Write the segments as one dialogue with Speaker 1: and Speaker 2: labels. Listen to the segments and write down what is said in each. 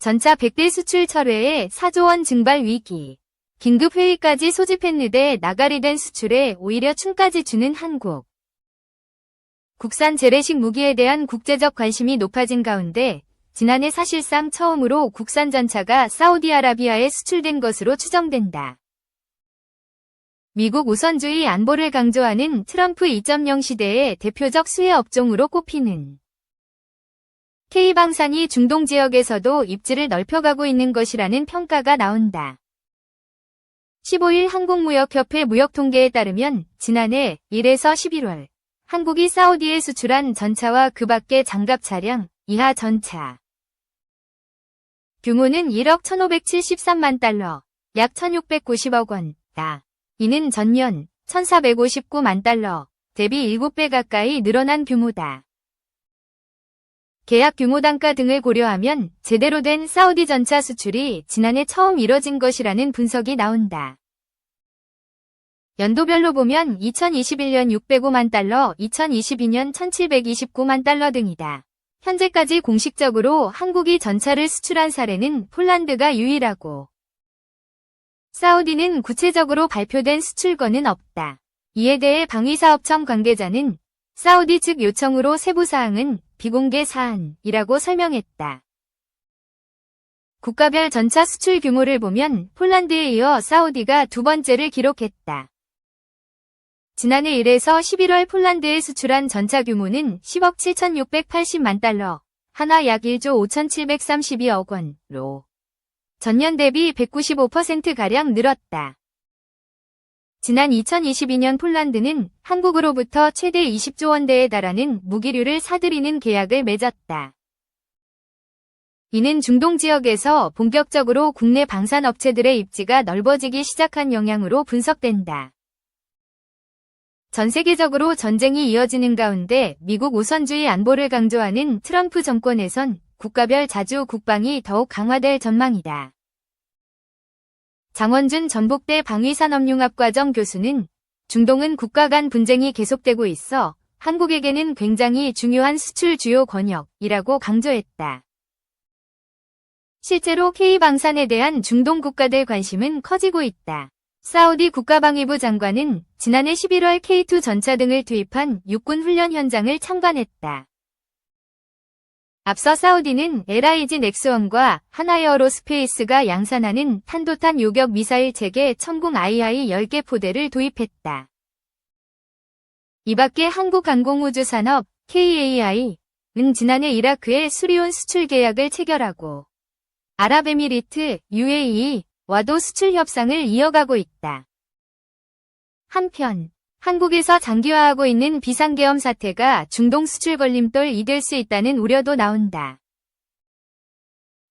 Speaker 1: 전차 100대 수출 철회에 4조 원 증발 위기. 긴급 회의까지 소집했는데 나가리 된 수출에 오히려 춤까지 주는 한국. 국산 재래식 무기에 대한 국제적 관심이 높아진 가운데 지난해 사실상 처음으로 국산 전차가 사우디아라비아에 수출된 것으로 추정된다. 미국 우선주의 안보를 강조하는 트럼프 2.0 시대의 대표적 수혜 업종으로 꼽히는 K방산이 중동 지역에서도 입지를 넓혀가고 있는 것이라는 평가가 나온다. 15일 한국무역협회 무역통계에 따르면 지난해 1에서 11월 한국이 사우디에 수출한 전차와 그 밖의 장갑 차량, 이하 전차 규모는 1억 1573만 달러, 약 1690억 원, 다. 이는 전년 1459만 달러, 대비 7배 가까이 늘어난 규모다. 계약 규모 단가 등을 고려하면 제대로 된 사우디 전차 수출이 지난해 처음 이뤄진 것이라는 분석이 나온다. 연도별로 보면 2021년 605만 달러, 2022년 1729만 달러 등이다. 현재까지 공식적으로 한국이 전차를 수출한 사례는 폴란드가 유일하고 사우디는 구체적으로 발표된 수출권은 없다. 이에 대해 방위사업청 관계자는 사우디 측 요청으로 세부 사항은 비공개 사안이라고 설명했다. 국가별 전차 수출 규모를 보면 폴란드에 이어 사우디가 두 번째를 기록했다. 지난해 1에서 11월 폴란드에 수출한 전차 규모는 10억 7,680만 달러, 하나 약 1조 5,732억 원로 전년 대비 195%가량 늘었다. 지난 2022년 폴란드는 한국으로부터 최대 20조 원대에 달하는 무기류를 사들이는 계약을 맺었다. 이는 중동 지역에서 본격적으로 국내 방산 업체들의 입지가 넓어지기 시작한 영향으로 분석된다. 전 세계적으로 전쟁이 이어지는 가운데 미국 우선주의 안보를 강조하는 트럼프 정권에선 국가별 자주 국방이 더욱 강화될 전망이다. 장원준 전북대 방위산업융합과정 교수는 중동은 국가 간 분쟁이 계속되고 있어 한국에게는 굉장히 중요한 수출 주요 권역이라고 강조했다. 실제로 K방산에 대한 중동 국가들 관심은 커지고 있다. 사우디 국가방위부 장관은 지난해 11월 K2 전차 등을 투입한 육군 훈련 현장을 참관했다. 앞서 사우디는 LIG 넥스원과 하나에어로스페이스가 양산하는 탄도탄 요격 미사일 체계 천궁 II 10개 포대를 도입했다. 이 밖에 한국항공우주산업 KAI은 지난해 이라크에 수리온 수출 계약을 체결하고 아랍에미리트 UAE와도 수출 협상을 이어가고 있다. 한편 한국에서 장기화하고 있는 비상계엄 사태가 중동 수출 걸림돌 이 될 수 있다는 우려도 나온다.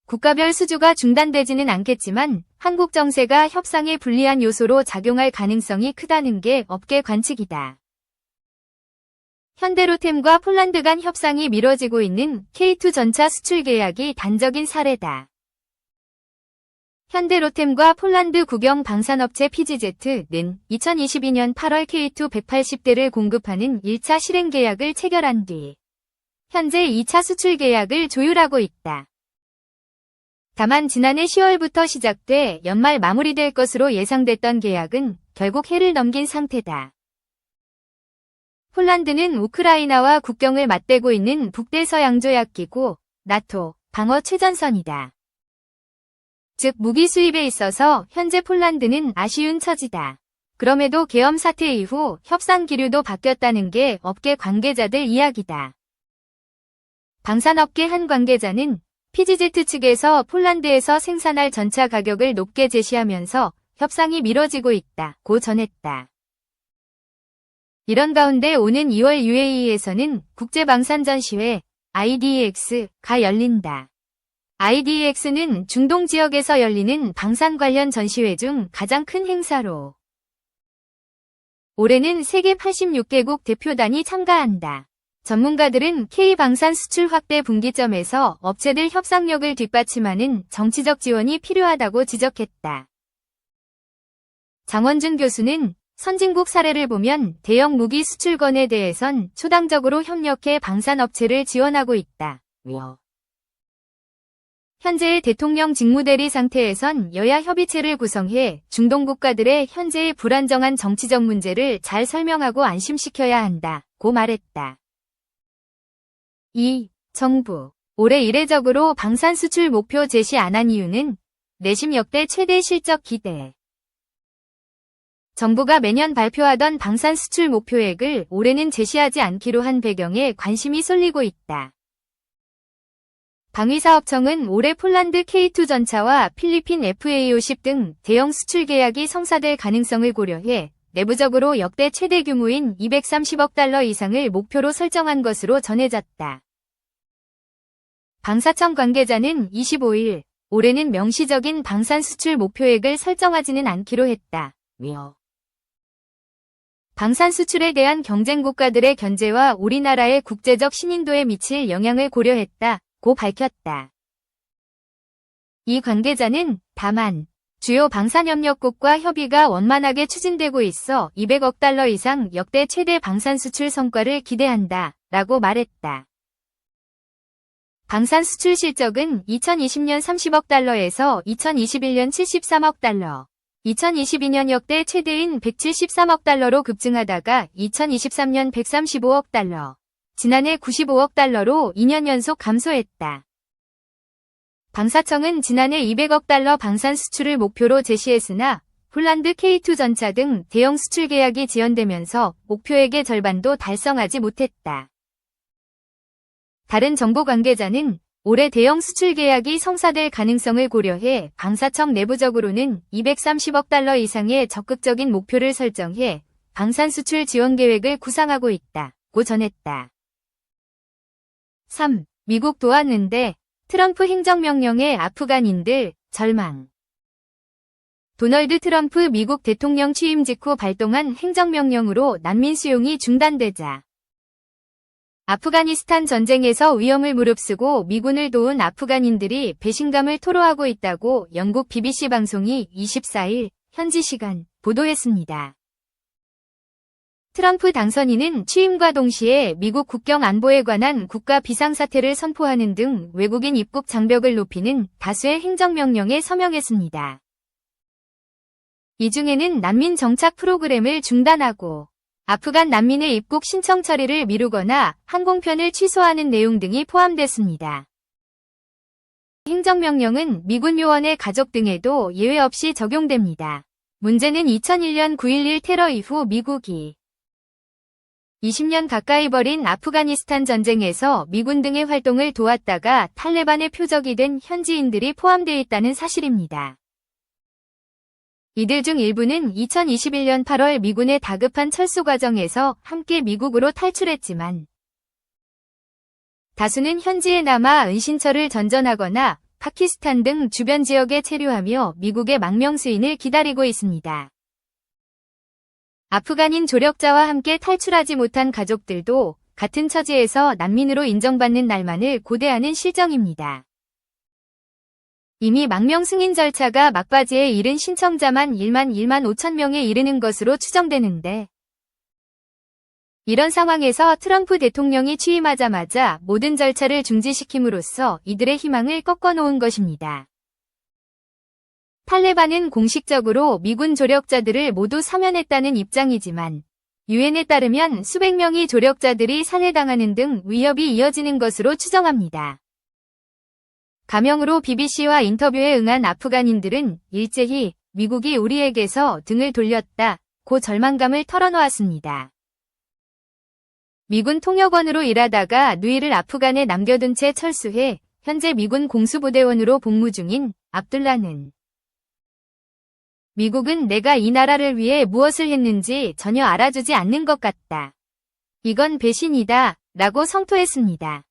Speaker 1: 국가별 수주가 중단되지는 않겠지만 한국 정세가 협상에 불리한 요소로 작용할 가능성이 크다는 게 업계 관측이다. 현대로템과 폴란드 간 협상이 미뤄지고 있는 K2 전차 수출 계약이 단적인 사례다. 현대로템과 폴란드 국영 방산업체 PGZ는 2022년 8월 K2 180대를 공급하는 1차 실행 계약을 체결한 뒤 현재 2차 수출 계약을 조율하고 있다. 다만 지난해 10월부터 시작돼 연말 마무리될 것으로 예상됐던 계약은 결국 해를 넘긴 상태다. 폴란드는 우크라이나와 국경을 맞대고 있는 북대서양조약기구 나토 방어 최전선이다. 즉 무기 수입에 있어서 현재 폴란드는 아쉬운 처지다. 그럼에도 계엄 사태 이후 협상 기류도 바뀌었다는 게 업계 관계자들 이야기다. 방산업계 한 관계자는 PGZ 측에서 폴란드에서 생산할 전차 가격을 높게 제시하면서 협상이 미뤄지고 있다고 전했다. 이런 가운데 오는 2월 UAE에서는 국제방산전시회 IDX가 열린다. IDX는 중동 지역에서 열리는 방산 관련 전시회 중 가장 큰 행사로 올해는 세계 86개국 대표단이 참가한다. 전문가들은 K방산 수출 확대 분기점에서 업체들 협상력을 뒷받침하는 정치적 지원이 필요하다고 지적했다. 장원준 교수는 선진국 사례를 보면 대형 무기 수출권에 대해선 초당적으로 협력해 방산업체를 지원하고 있다. 현재의 대통령 직무대리 상태에선 여야 협의체를 구성해 중동 국가들의 현재의 불안정한 정치적 문제를 잘 설명하고 안심시켜야 한다 고 말했다. 2. 정부 올해 이례적으로 방산 수출 목표 제시 안 한 이유는 내심 역대 최대 실적 기대. 정부가 매년 발표하던 방산 수출 목표액을 올해는 제시하지 않기로 한 배경에 관심이 쏠리고 있다. 방위사업청은 올해 폴란드 K2 전차와 필리핀 FA50 등 대형 수출 계약이 성사될 가능성을 고려해 내부적으로 역대 최대 규모인 230억 달러 이상을 목표로 설정한 것으로 전해졌다. 방사청 관계자는 25일 올해는 명시적인 방산 수출 목표액을 설정하지는 않기로 했다. 며 방산 수출에 대한 경쟁 국가들의 견제와 우리나라의 국제적 신인도에 미칠 영향을 고려했다. 고 밝혔다. 이 관계자는 다만 주요 방산협력국과 협의가 원만하게 추진되고 있어 200억 달러 이상 역대 최대 방산 수출 성과를 기대한다. 라고 말했다. 방산 수출 실적은 2020년 30억 달러에서 2021년 73억 달러, 2022년 역대 최대인 173억 달러로 급증하다가 2023년 135억 달러, 지난해 95억 달러로 2년 연속 감소했다. 방사청은 지난해 200억 달러 방산 수출을 목표로 제시했으나 폴란드 K2 전차 등 대형 수출 계약이 지연되면서 목표액의 절반도 달성하지 못했다. 다른 정보 관계자는 올해 대형 수출 계약이 성사될 가능성을 고려해 방사청 내부적으로는 230억 달러 이상의 적극적인 목표를 설정해 방산 수출 지원 계획을 구상하고 있다 고 전했다. 3. 미국 도왔는데 트럼프 행정명령에 아프간인들 절망. 도널드 트럼프 미국 대통령 취임 직후 발동한 행정명령으로 난민 수용이 중단되자 아프가니스탄 전쟁에서 위험을 무릅쓰고 미군을 도운 아프간인들이 배신감을 토로하고 있다고 영국 BBC 방송이 24일 현지 시간 보도했습니다. 트럼프 당선인은 취임과 동시에 미국 국경 안보에 관한 국가 비상사태를 선포하는 등 외국인 입국 장벽을 높이는 다수의 행정명령에 서명했습니다. 이 중에는 난민 정착 프로그램을 중단하고 아프간 난민의 입국 신청 처리를 미루거나 항공편을 취소하는 내용 등이 포함됐습니다. 행정명령은 미군 요원의 가족 등에도 예외 없이 적용됩니다. 문제는 2001년 9.11 테러 이후 미국이 20년 가까이 벌인 아프가니스탄 전쟁에서 미군 등의 활동을 도왔다가 탈레반의 표적이 된 현지인들이 포함되어 있다는 사실입니다. 이들 중 일부는 2021년 8월 미군의 다급한 철수 과정에서 함께 미국으로 탈출했지만 다수는 현지에 남아 은신처를 전전하거나 파키스탄 등 주변 지역에 체류하며 미국의 망명 수인을 기다리고 있습니다. 아프간인 조력자와 함께 탈출하지 못한 가족들도 같은 처지에서 난민으로 인정받는 날만을 고대하는 실정입니다. 이미 망명 승인 절차가 막바지에 이른 신청자만 1만 1만 5천 명에 이르는 것으로 추정되는데 이런 상황에서 트럼프 대통령이 취임하자마자 모든 절차를 중지시킴으로써 이들의 희망을 꺾어놓은 것입니다. 탈레반은 공식적으로 미군 조력자들을 모두 사면했다는 입장이지만 유엔에 따르면 수백 명의 조력자들이 살해당하는 등 위협이 이어지는 것으로 추정합니다. 가명으로 BBC와 인터뷰에 응한 아프간인들은 일제히 미국이 우리에게서 등을 돌렸다 고 절망감을 털어놓았습니다. 미군 통역원으로 일하다가 누이를 아프간에 남겨둔 채 철수해 현재 미군 공수부대원으로 복무 중인 압둘라는 미국은 내가 이 나라를 위해 무엇을 했는지 전혀 알아주지 않는 것 같다. 이건 배신이다. 라고 성토했습니다.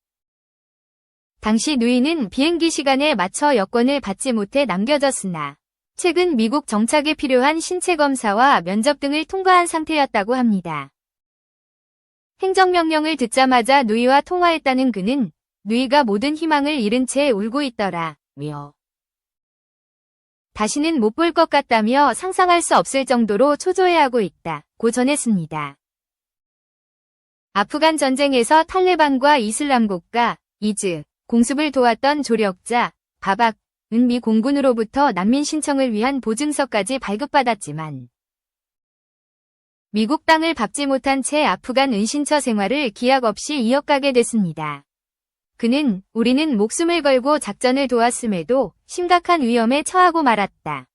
Speaker 1: 당시 누이는 비행기 시간에 맞춰 여권을 받지 못해 남겨졌으나 최근 미국 정착에 필요한 신체 검사와 면접 등을 통과한 상태였다고 합니다. 행정명령을 듣자마자 누이와 통화했다는 그는 누이가 모든 희망을 잃은 채 울고 있더라. 며 다시는 못 볼 것 같다며 상상할 수 없을 정도로 초조해하고 있다. 고 전했습니다. 아프간 전쟁에서 탈레반과 이슬람 국가, 이즈, 공습을 도왔던 조력자, 바박, 은미 공군으로부터 난민 신청을 위한 보증서까지 발급받았지만 미국 땅을 밟지 못한 채 아프간 은신처 생활을 기약 없이 이어가게 됐습니다. 그는 우리는 목숨을 걸고 작전을 도왔음에도 심각한 위험에 처하고 말았다.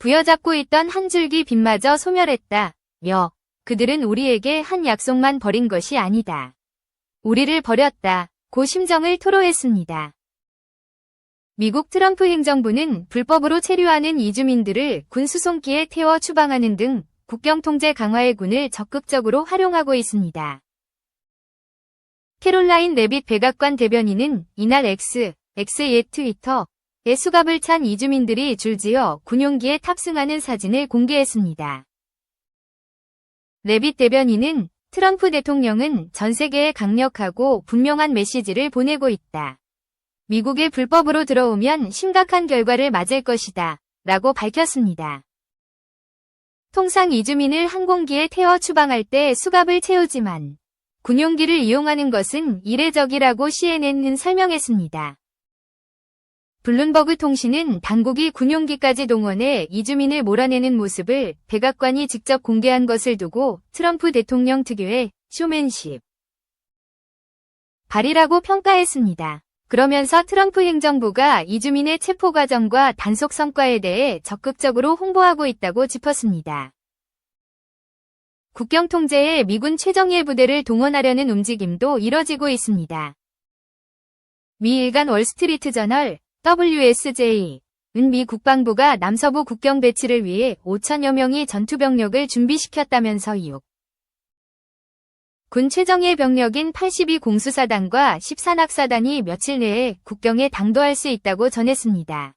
Speaker 1: 부여잡고 있던 한 줄기 빛마저 소멸했다. 며 그들은 우리에게 한 약속만 버린 것이 아니다. 우리를 버렸다. 고 심정을 토로했습니다. 미국 트럼프 행정부는 불법으로 체류하는 이주민들을 군 수송기에 태워 추방하는 등 국경 통제 강화의 군을 적극적으로 활용하고 있습니다. 캐롤라인 레빗 백악관 대변인은 이날 X, X의 트위터 에 수갑을 찬 이주민들이 줄지어 군용기에 탑승하는 사진을 공개했습니다. 레빗 대변인은 트럼프 대통령은 전 세계에 강력하고 분명한 메시지를 보내고 있다. 미국에 불법으로 들어오면 심각한 결과를 맞을 것이다. 라고 밝혔습니다. 통상 이주민을 항공기에 태워 추방할 때 수갑을 채우지만 군용기를 이용하는 것은 이례적이라고 CNN은 설명했습니다. 블룸버그 통신은 당국이 군용기까지 동원해 이주민을 몰아내는 모습을 백악관이 직접 공개한 것을 두고 트럼프 대통령 특유의 쇼맨십 발이라고 평가했습니다. 그러면서 트럼프 행정부가 이주민의 체포 과정과 단속 성과에 대해 적극적으로 홍보하고 있다고 짚었습니다. 국경 통제에 미군 최정예 부대를 동원하려는 움직임도 이뤄지고 있습니다. 미 일간 월스트리트 저널 WSJ 은미 국방부가 남서부 국경 배치를 위해 5천여 명의 전투병력을 준비시켰다면서 이욕. 군 최정예 병력인 82 공수사단과 14낙사단이 며칠 내에 국경에 당도할 수 있다고 전했습니다.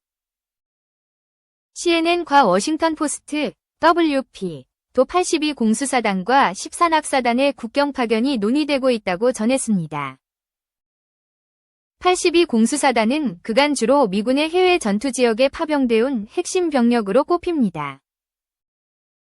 Speaker 1: CNN과 워싱턴 포스트, WP, 도 82 공수사단과 14낙사단의 국경 파견이 논의되고 있다고 전했습니다. 82 공수사단은 그간 주로 미군의 해외 전투 지역에 파병돼 온 핵심 병력으로 꼽힙니다.